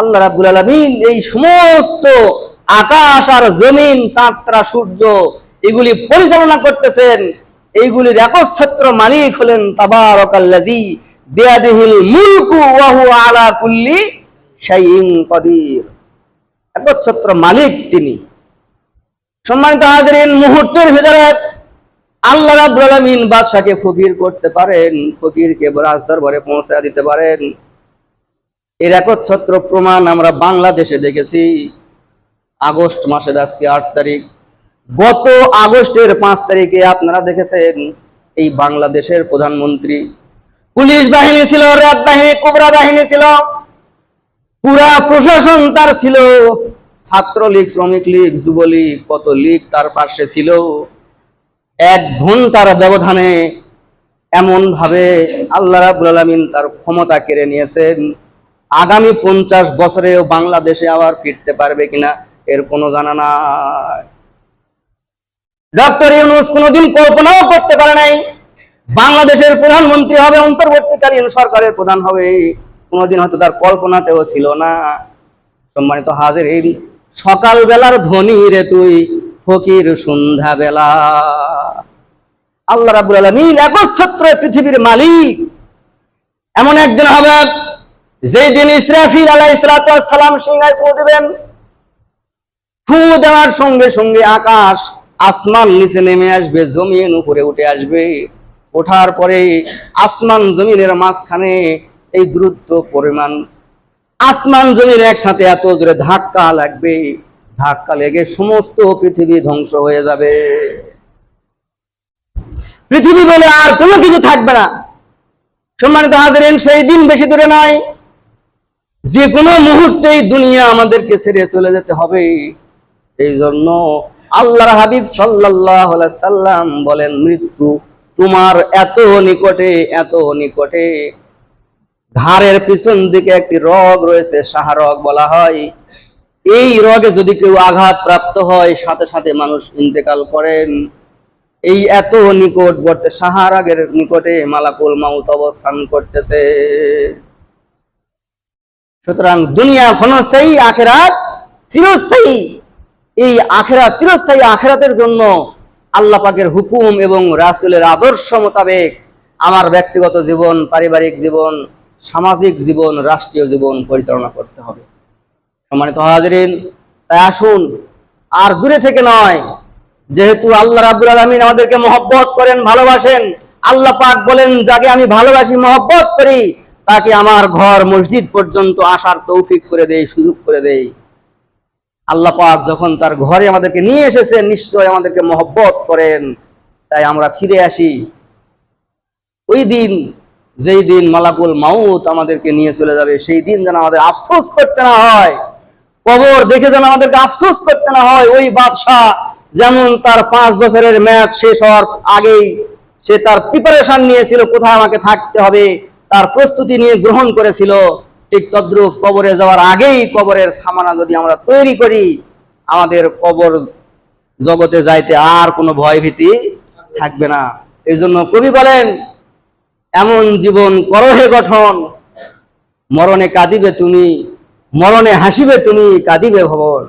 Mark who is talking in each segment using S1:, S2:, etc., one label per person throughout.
S1: আল্লাহ রাব্বুল আলামিন এই সমস্ত আকাশ আর জমিন, চাঁদরা, সূর্য এগুলি পরিচালনা করতেছেন। এইগুলির একচ্ছত্র মালিক হলেন তাবারাকাল্লাযী বিয়াদিহিল মুলকু ওয়া হুয়া আলা কুল্লি শাইইন কদির। একচ্ছত্র মালিক তিনি। সম্মানিত হাজরিন, মুহূর্তের ভিতরে আল্লাহ রাব্বুল আলামিন বাদশাকে ফকির করতে পারেন। ফকিরকে রাজ দরবারে পৌঁছে দিতে পারেন। এর একচ্ছত্র প্রমাণ আমরা বাংলাদেশে দেখেছি। আগস্ট মাসের আজকে আট তারিখ। গত আগস্টের পাঁচ তারিখে আপনারা দেখেছেন এই বাংলাদেশের প্রধানমন্ত্রী। পুলিশ বাহিনী ছিল, র্যাব বাহিনী, কোবরা বাহিনী ছিল। পুরা প্রশাসন তার ছিল। ছাত্রলীগ শ্রমিক লীগ যুবলীগ কত লীগ তার পাশে ছিল। এক ঘণ্টার ব্যবধানে এমন ভাবে আল্লাহ রাবুল আলমিন তার ক্ষমতা কেড়ে নিয়েছেন। আগামী পঞ্চাশ বছরেও বাংলাদেশে আবার ফিরতে পারবে কিনা এর কোনো জানা নাই। ডক্টর ইউনুস কোনোদিন কল্পনাও করতে পারে নাই, বাংলাদেশের প্রধানমন্ত্রী হবে, অন্তর্বর্তীকালীন সরকারের প্রধান হবে, কোনোদিন হয়তো তার কল্পনাতেও ছিল না। সম্মানিত হাজির সকাল বেলার ধনী রে তুই, ফকির সন্ধ্যা বেলা আল্লাহ রাবুল আলমিন একচ্ছত্র পৃথিবীর মালিক, এমন একজন হবে যেই দিন ইসরাফিল আলাহ ইসলাতাম সিংহায় ফু দেবেন, ফু দেওয়ার সঙ্গে সঙ্গে আকাশ আসমান নিচে নেমে আসবে, জমিন উপরে উঠে আসবে। ওঠার পরে আসমান জমিনের মাঝখানে এই দ্রুত পরিমাণ আসমান জমির একসাথে এত জোরে ধাক্কা লাগবে, ধাক্কা লেগে সমস্ত পৃথিবী ধ্বংস হয়ে যাবে। পৃথিবী বলে আর কোনো কিছু থাকবে না। সম্মানিত হাজারেন, সেই দিন বেশি দূরে নয়। যে কোনো মুহূর্তেই দুনিয়া আমাদেরকে ছেড়ে চলে যেতে হবে। এই জন্য আল্লাহর হাবিব সাল্লাহ সাল্লাম বলেন, মৃত্যু তোমার এত নিকটে এত নিকটে। ঘাড়ের পিছন দিকে একটি রগ রয়েছে সাহারগ বলা হয়। এই রগে যদি কেউ আঘাত প্রাপ্ত হয়, সাথে সাথে মানুষ ইন্তেকাল করেন। এই এত নিকটবর্তী সাহারাগের নিকটে মালাকুল মাউত অবস্থান করতেছে। সুতরাং দুনিয়া ক্ষণস্থায়ী, আখেরাত চিরস্থায়ী। এই আখেরাত চিরস্থায়ী আখেরাতের জন্য আল্লাহ পাকের হুকুম এবং রাসুলের আদর্শ মোতাবেক আমার ব্যক্তিগত জীবন, পারিবারিক জীবন, সামাজিক জীবন, রাষ্ট্রীয় জীবন পরিচালনা করতে হবে। সম্মানিত হাজরিন, তাই আসুন, আর দূরে থেকে নয়, যেহেতু আল্লাহ রাব্বুল আলমিন আমাদেরকে মহব্বত করেন, ভালোবাসেন, আল্লাহ পাক বলেন, যাকে আমি ভালোবাসি, মহব্বত করি তাকে আমার ঘর মসজিদ পর্যন্ত আসার তৌফিক করে দেই, সুযোগ করে দেই। আল্লাহ পাক যখন তার ঘরে আমাদেরকে নিয়ে এসেছেন, নিশ্চয় আমাদেরকে মহব্বত করেন। তাই আমরা ফিরে আসি। ওই দিন, যেই দিন মালাকুল মাউত আমাদেরকে নিয়ে চলে যাবে, সেই দিন যেন আমাদের আফসোস করতে না হয়, কবর দেখে যেন আমাদেরকে আফসোস করতে না হয়, ওই বাদশাহ যেমন তার পাঁচ বছরের ম্যাচ শেষ হওয়ার আগেই সে তার প্রিপারেশন নিয়েছিল, কোথায় আমাকে থাকতে হবে। তার প্রস্তুতি নিয়ে গ্রহণ করেছিল। ঠিক তদ্রুপ কবরে যাওয়ার আগেই কবরের সামানা যদি আমরা তৈরি করি, আমাদের কবর জগতে যাইতে আর কোনো ভয় ভীতি থাকবে না। এই জন্য কবি বলেন, এমন জীবন করহে গঠন। মরণে কাঁদিবে তুমি, মরণে হাসিবে তুমি, কাঁদিবে ভবন।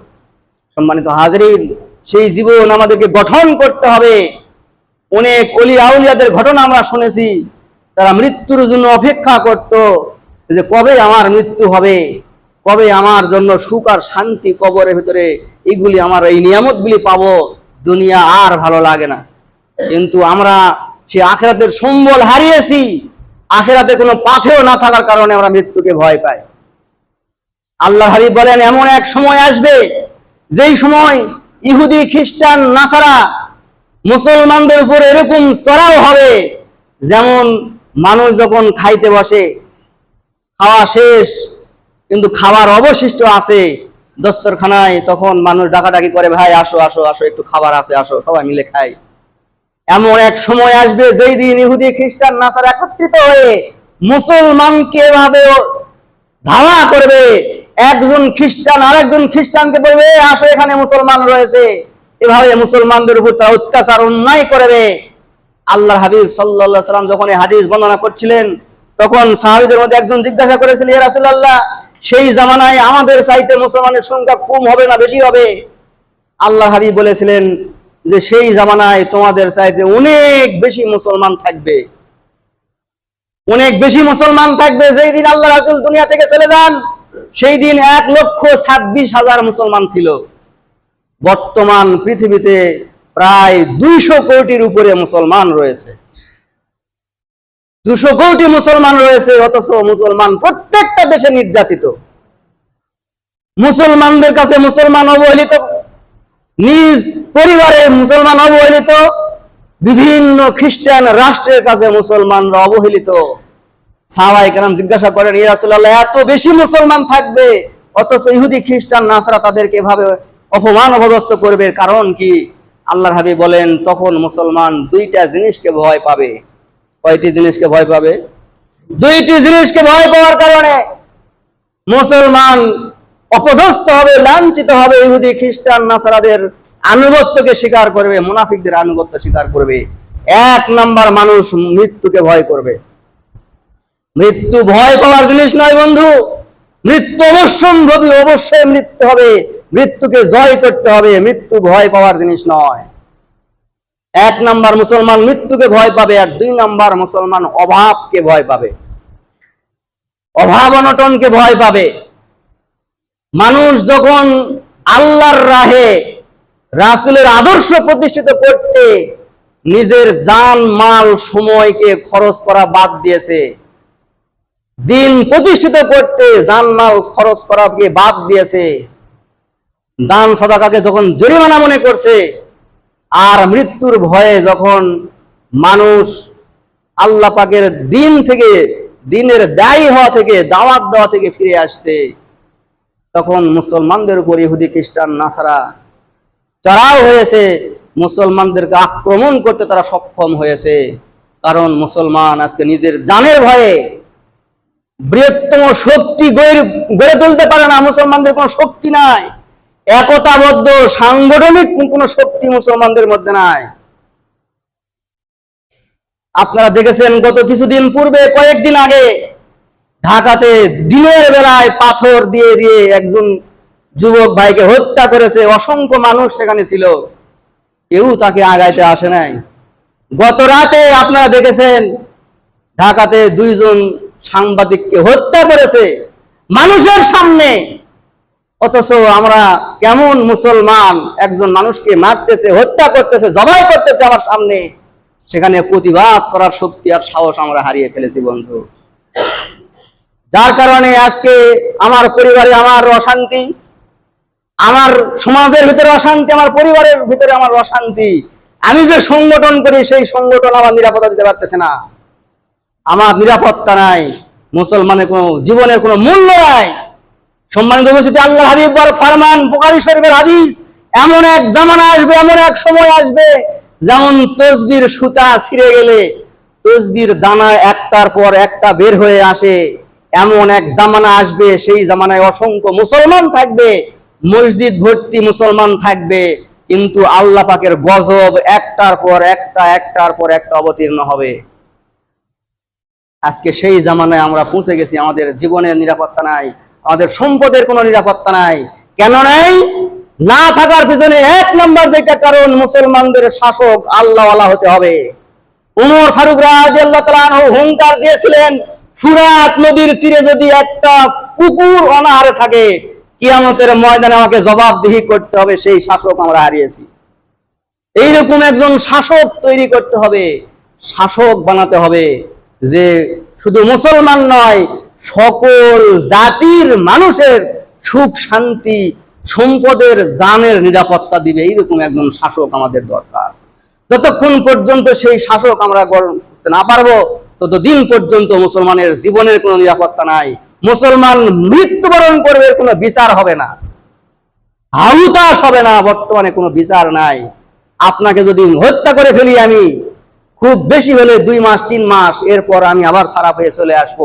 S1: সম্মানিত হাজরিন, সেই জীবন আমাদেরকে গঠন করতে হবে। অনেক অলি আউলিয়াদের ঘটনা আমরা শুনেছি। তারা মৃত্যুর জন্য অপেক্ষা করত যে কবে আমার মৃত্যু হবে, কবে আমার জন্য সুখ আর শান্তি কবরের ভিতরে এইগুলি আমার এই নিয়ামতগুলি পাবো, দুনিয়া আর ভালো লাগে না। কিন্তু আমরা সে আখেরাতের সম্বল হারিয়েছি, আখেরাতে কোনো পাথেও না থাকার কারণে আমরা মৃত্যুকে ভয় পাই। আল্লাহ হাবিব বলেন, এমন এক সময় আসবে, যেই সময় ইহুদি, খ্রিস্টান, নাসারা মুসলমানদের উপর এরকম চড়াও হবে, যেমন মানুষ যখন খাইতে বসে, খাওয়া শেষ, কিন্তু খাবার অবশিষ্ট আছে দস্তরখানায়, তখন মানুষ ডাকাডাকি করে, ভাই, আসো আসো আসো, একটু খাবার আছে, আসো, সবাই মিলে খাই। এমন এক সময় আসবে, যেই দিন ইহুদি, খ্রিস্টান, নাসার একত্রিত হয়ে মুসলমানকে এভাবে ধাওয়া করবে। একজন খ্রিস্টান, আরেকজন খ্রিস্টানকে বলবে আসো, এখানে মুসলমান রয়েছে। এভাবে মুসলমানদের উপর তারা অত্যাচার, অন্যায় করবে আল্লাহ হাবিব সাল্লাহ সাল্লাম যখন এই হাদিস বর্ণনা করছিলেন, তখন সাহাবিদের মধ্যে একজন জিজ্ঞাসা করেছিল, ইয়া রাসূলুল্লাহ, সেই জামানায় আমাদের চাইতে মুসলমানের সংখ্যা কম হবে না বেশি হবে? আল্লাহ হাবিব বলেছিলেন যে, সেই জামানায় তোমাদের চাইতে অনেক বেশি মুসলমান থাকবে। অনেক বেশি মুসলমান থাকবে যেই দিন আল্লাহ রাসুল দুনিয়া থেকে চলে যান, সেই দিন এক লক্ষ ছাব্বিশ হাজার মুসলমান ছিল। বর্তমান পৃথিবীতে প্রায় দুইশো কোটির উপরে মুসলমান রয়েছে। দুশো কোটি মুসলমান রয়েছে, অথচ মুসলমান প্রত্যেকটা দেশে নির্যাতিত। মুসলমানদের কাছে মুসলমান অবহেলিত, নিজ পরিবারের মুসলমান অবহেলিত, বিভিন্ন খ্রিস্টান রাষ্ট্রের কাছে মুসলমানরা অবহেলিত। সাহাবাই কেরাম জিজ্ঞাসা করেন ইরাসুল্লাহ এত বেশি মুসলমান থাকবে, অথচ ইহুদি, খ্রিস্টান, নাসরা তাদেরকে এভাবে অপমান অপদস্থ করবে কারণ কি? আল্লাহর হাবি বলেন, তখন মুসলমান দুইটা জিনিসকে ভয় পাবে। কয়টি জিনিসকে ভয় পাবে? দুইটি জিনিসকে ভয় পাওয়ার কারণে মুসলমান অপদস্থ হবে, লাঞ্ছিত হবে, ইহুদি, খ্রিস্টান, নাসারাদের আনুগত্যকে স্বীকার করবে, মুনাফিকদের আনুগত্য স্বীকার করবে। এক নাম্বার মানুষ মৃত্যুকে ভয় করবে। মৃত্যু ভয় পাওয়ার জিনিস নয় বন্ধু, মৃত্যু অবশ্যম্ভবী, অবশ্যই মৃত্যু হবে। মৃত্যুকে জয় করতে হবে, মৃত্যু ভয় পাওয়ার জিনিস নয়। এক নাম্বার মুসলমান মৃত্যুকে ভয় পাবে আর দুই নাম্বার মুসলমান অভাবকে ভয় পাবে। অভাব অনটনকে ভয় পাবে। মানুষ যখন আল্লাহর রাহে রাসুলের আদর্শ প্রতিষ্ঠিত করতে নিজের জান, মাল, সময়কে খরচ করা বাদ দিয়েছে, দিন প্রতিষ্ঠিত করতে জান, মাল খরচ করাকে বাদ দিয়েছে দান সদাকাকে যখন জরিমানা মনে করছে, আর মৃত্যুর ভয়ে যখন মানুষ আল্লাহ পাকের দিন থেকে, দিনের দায়ী হওয়া থেকে, দাওয়াত দেওয়া থেকে ফিরে আসছে, তখন মুসলমানদের উপর ইহুদি, খ্রিস্টান, নাসারা চড়াও হয়েছে। মুসলমানদেরকে আক্রমণ করতে তারা সক্ষম হয়েছে। কারণ মুসলমান আজকে নিজের জানের ভয়ে বৃহত্তম শক্তি গড়ে তুলতে পারে না। মুসলমানদের কোনো শক্তি নাই। একতাবদ্ধ, সাংগঠনিক কোনো শক্তি মুসলমানদের মধ্যে নাই। আপনারা দেখেছেন, গত কিছুদিন পূর্বে, কয়েকদিন আগে, ঢাকাতে দিনের বেলায় পাথর দিয়ে দিয়ে একজন যুবক ভাইকে হত্যা করেছে। অসংখ্য মানুষ সেখানে ছিল। কেউ তাকে আগাইতে আসে নাই। গত রাতে আপনারা দেখেছেন, ঢাকাতে দুইজন সাংবাদিককে হত্যা করেছে। মানুষের সামনে অথচ আমরা কেমন মুসলমান, একজন মানুষকে মারতেছে, হত্যা করতেছে, জবাই করতেছে আমার সামনে, সেখানে প্রতিবাদ করার শক্তি আর সাহস আমরা হারিয়ে ফেলেছি, বন্ধু। যার কারণে আজকে আমার পরিবারে আমার অশান্তি, আমার সমাজের ভিতরে অশান্তি, আমার পরিবারের ভিতরে আমার অশান্তি। আমি যে সংগঠন করি, সেই সংগঠন আমার নিরাপত্তা দিতে পারতেছে না। আমার নিরাপত্তা নাই, মুসলমানের কোনো, জীবনের কোনো মূল্য নাই। সম্মানিত উপস্থিতি আল্লাহ হাবিব ফরমান, বুখারী শরীফের হাদিস, এমন এক জামানা আসবে, এমন এক সময় আসবে, যেমন তসবির সুতা ছিঁড়ে গেলে, তসবির দানা একটার পর একটা বের হয়ে আসে, এমন এক জামানা আসবে, সেই জামানায় অসংখ্য মুসলমান থাকবে, মসজিদ ভর্তি মুসলমান থাকবে, কিন্তু আল্লাহ পাকের গজব একটার পর একটা, একটার পর একটা অবতীর্ণ হবে। আজকে সেই জামানায় আমরা পৌঁছে গেছি, আমাদের জীবনের নিরাপত্তা নাই। আমাদের সম্পদের কোনো নিরাপত্তা নাই। কেন নাই? না থাকার পিছনে এক নম্বর যেটা কারণ মুসলমানদের শাসক আল্লাহওয়ালা হতে হবে। উমর ফারুক তাআলা হুঙ্কার দিয়েছিলেন ফুরাত নদীর তীরে যদি একটা কুকুর অনাহারে থাকে, কিয়ামতের ময়দানে আমাকে জবাবদিহি করতে হবে, সেই শাসক আমরা হারিয়েছি। এইরকম একজন শাসক তৈরি করতে হবে, শাসক বানাতে হবে, যে শুধু মুসলমান নয় সকল জাতির মানুষের সুখ, শান্তি, সম্পদের জানের নিরাপত্তা দিবে। এইরকম একজন শাসক আমাদের দরকার। যতক্ষণ পর্যন্ত সেই শাসক আমরা গড় করতে না পারব, ততদিন পর্যন্ত মুসলমানের জীবনের কোনো নিরাপত্তা নাই। মুসলমান মৃত্যুবরণ করবে কোনো বিচার হবে না। আহুতাস হবে না, বর্তমানে কোনো বিচার নাই। আপনাকে যদি হত্যা করে ফেলি আমি, খুব বেশি হলে দুই মাস, তিন মাস, এরপর আমি আবার খারাপ হয়ে চলে আসব।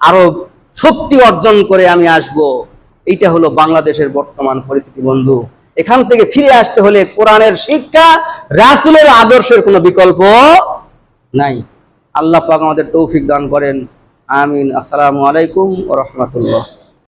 S1: আরও শক্তি অর্জন করে আমি আসব। এইটা হলো বাংলাদেশের বর্তমান পরিস্থিতি, বন্ধু। এখান থেকে ফিরে আসতে হলে কোরআনের শিক্ষা, রাসুলের আদর্শের কোনো বিকল্প নাই। আল্লাহ পাক আমাদের তৌফিক দান করেন। আমিন। আসসালামু আলাইকুম ও রহমতুল্লাহ।